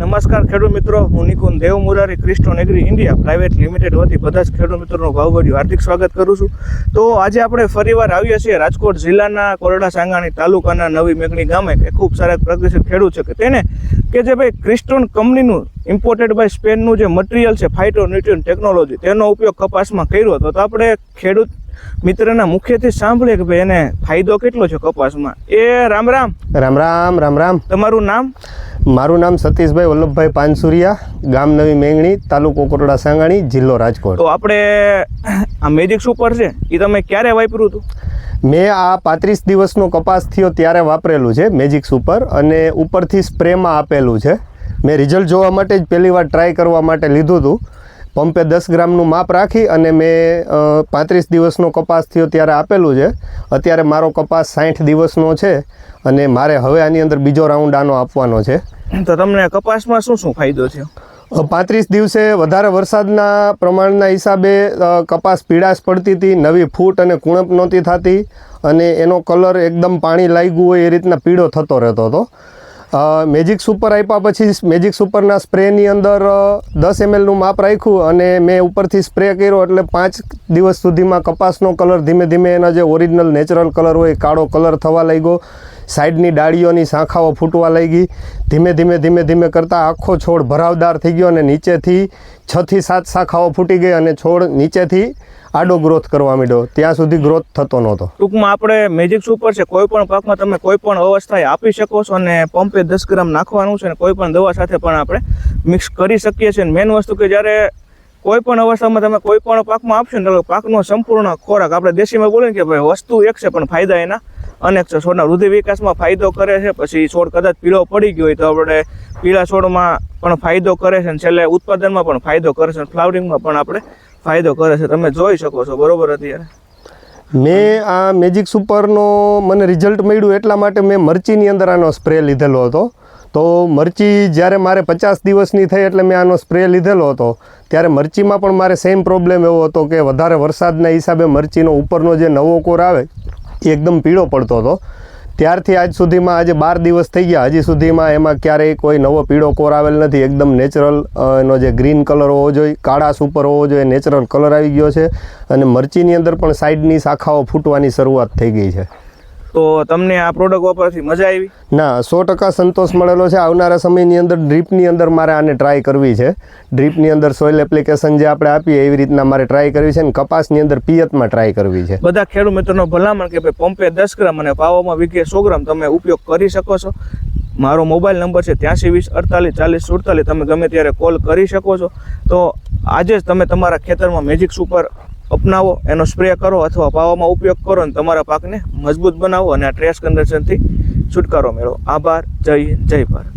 નમસ્કાર ખેડૂત મિત્રો, હું Nikunj Dev Murari Kriston agri India private limited વતી બધા જ ખેડૂત મિત્રોનું ભાવભર્યું હાર્દિક સ્વાગત કરું છું. તો આજે આપણે ફરીવાર આવ્યા છીએ રાજકોટ જિલ્લાના કોરડા સાંગાણી તાલુકાના નવી મેઘણી ગામે, કે ખૂબ સારા પ્રગતિશીલ ખેડૂત છે કે તેને, કે જે ભાઈ ક્રિસ્ટોન કંપનીનું ઇમ્પોર્ટેડ બાય સ્પેનનું જે મટીરિયલ છે ફાઇટો ન્યુટ્રિયન ટેકનોલોજી તેનો ઉપયોગ કપાસમાં કર્યો હતો. તો આપણે ખેડૂત મિત્રના મુખ્યથી સાંભળે કે ભાઈ એને ફાયદો કેટલો છે કપાસમાં? એ રામ રામ. રામ રામ રામ રામ. તમારું નામ? મારું નામ સતીશભાઈ વલ્લભભાઈ પાનસુરિયા ગામ નવી મેંગણી તાલુકો કોટડા સાંગાણી જિલ્લો રાજકોટ. તો આપણે આ મેજિક સુપર છે એ તમે ક્યારે વાપર્યું હતું? મેં આ પાંત્રીસ દિવસનો કપાસ થયો ત્યારે વાપરેલું છે મેજિક સુપર અને ઉપરથી સ્પ્રેમાં આપેલું છે. મેં રિઝલ્ટ જોવા માટે જ પહેલી વાર ટ્રાય કરવા માટે લીધું હતું. પંપે દસ ગ્રામનું માપ રાખી અને મેં પાંત્રીસ દિવસનો કપાસ થયો ત્યારે આપેલું છે. અત્યારે મારો કપાસ સાઠ દિવસનો છે અને મારે હવે આની અંદર બીજો રાઉન્ડ આનો આપવાનો છે. તો તમને કપાસમાં શું શું ફાયદો છે પાંત્રીસ દિવસે વધારે વરસાદના પ્રમાણના હિસાબે કપાસ પીળાશ પડતી હતી નવી ફૂટ અને કુણપ નહોતી થતી અને એનો કલર એકદમ પાણી લાગ્યું હોય એ રીતના પીળો થતો રહેતો હતો. મેજિક સુપર આપ્યા પછી મેજિક સુપરના સ્પ્રેની અંદર દસ એમએલનું માપ રાખ્યું અને મેં ઉપરથી સ્પ્રે કર્યો એટલે પાંચ દિવસ સુધીમાં કપાસનો કલર ધીમે ધીમે એના જે ઓરિજિનલ નેચરલ કલર હોય કાળો કલર થવા લાગ્યો. સાઈડની ડાળીઓની શાખાઓ ફૂટવા લાગી. ધીમે ધીમે ધીમે ધીમે કરતાં આખો છોડ ભરાવદાર થઈ ગયો અને નીચેથી છથી સાત શાખાઓ ફૂટી ગઈ અને છોડ નીચેથી આડો ગ્રોથ કરવા માંડ્યો. ત્યાં સુધી ગ્રોથ થતો નહોતો. ટૂંકમાં આપણે મેજિક સુપર છે. કોઈ પણ પાકમાં તમે કોઈ પણ અવસ્થાએ આપી શકો છો અને પંપે દસ ગ્રામ નાખવાનું છે અને કોઈ પણ દવા સાથે પણ આપણે મિક્સ કરી શકીએ છીએ. મેઇન વસ્તુ કે જ્યારે કોઈ પણ અવસ્થામાં તમે કોઈ પણ પાકમાં આપશો ને પાકનો સંપૂર્ણ ખોરાક આપણે દેશીમાં બોલીએ કે ભાઈ વસ્તુ એક છે, પણ ફાયદા એના અનેક છે. છોડના વૃદ્ધિ વિકાસમાં ફાયદો કરે છે, પછી છોડ કદાચ પીળો પડી ગયો હોય તો આપણે પીળા છોડમાં પણ ફાયદો કરે છે અને છેલ્લે ઉત્પાદનમાં પણ ફાયદો કરે છે ફ્લાવરિંગમાં પણ આપણે ફાયદો કરે છે. તમે જોઈ શકો છો, બરોબર અત્યારે. મેં આ મેજિક સુપરનો મને રિઝલ્ટ મળ્યું એટલા માટે મેં મરચીની અંદર આનો સ્પ્રે લીધેલો હતો. તો મરચી જ્યારે મારે પચાસ દિવસની થઈ એટલે મેં આનો સ્પ્રે લીધેલો હતો. ત્યારે મરચીમાં પણ મારે સેમ પ્રોબ્લેમ એવો હતો કે વધારે વરસાદના હિસાબે મરચીનો ઉપરનો જે નવો કોર આવે, એ એકદમ પીળો પડતો હતો. ત્યારથી આજ સુધીમાં આજે બાર દિવસ થઈ ગયા. હજી સુધીમાં એમાં ક્યારેય કોઈ નવો પીળો કોર આવેલ નથી. એકદમ નેચરલ એનો જે ગ્રીન કલર હોવો જોઈએ કાળાશ ઉપર હોવો જોઈએ, નેચરલ કલર આવી ગયો છે. અને મરચીની અંદર પણ સાઈડની શાખાઓ ફૂટવાની શરૂઆત થઈ ગઈ છે. તો તમને આ પ્રોડક્ટ વાપરવાથી મજા આવી? ના સો ટકા સંતોષ મળેલો છે. આવનારા સમયની અંદર ડ્રીપની અંદર મારે આને ટ્રાય કરવી છે. ડ્રીપની અંદર સોઇલ એપ્લિકેશન જે આપણે આપીએ એવી રીતના મારે ટ્રાય કરવી છે અને કપાસની અંદર પિયતમાં ટ્રાય કરવી છે. બધા ખેડૂત મિત્રોનો ભલામણ કે ભાઈ પંપે દસ ગ્રામ અને પાવામાં વીઘે સો ગ્રામ તમે ઉપયોગ કરી શકો છો. મારો મોબાઈલ નંબર છે ત્યાંસી વીસ અડતાલીસ ચાલીસ સુડતાલીસ. તમે ગમે ત્યારે કોલ કરી શકો છો. તો આજે જ તમે તમારા ખેતરમાં મેજિક સુપર અપનાવો, એનો સ્પ્રે કરો અથવા પાવામાં ઉપયોગ કરો અને તમારા પાકને મજબૂત બનાવો અને આ ટ્રેસ કન્ડક્શનથી છુટકારો મેળવો. આભાર. જય જય ભારત.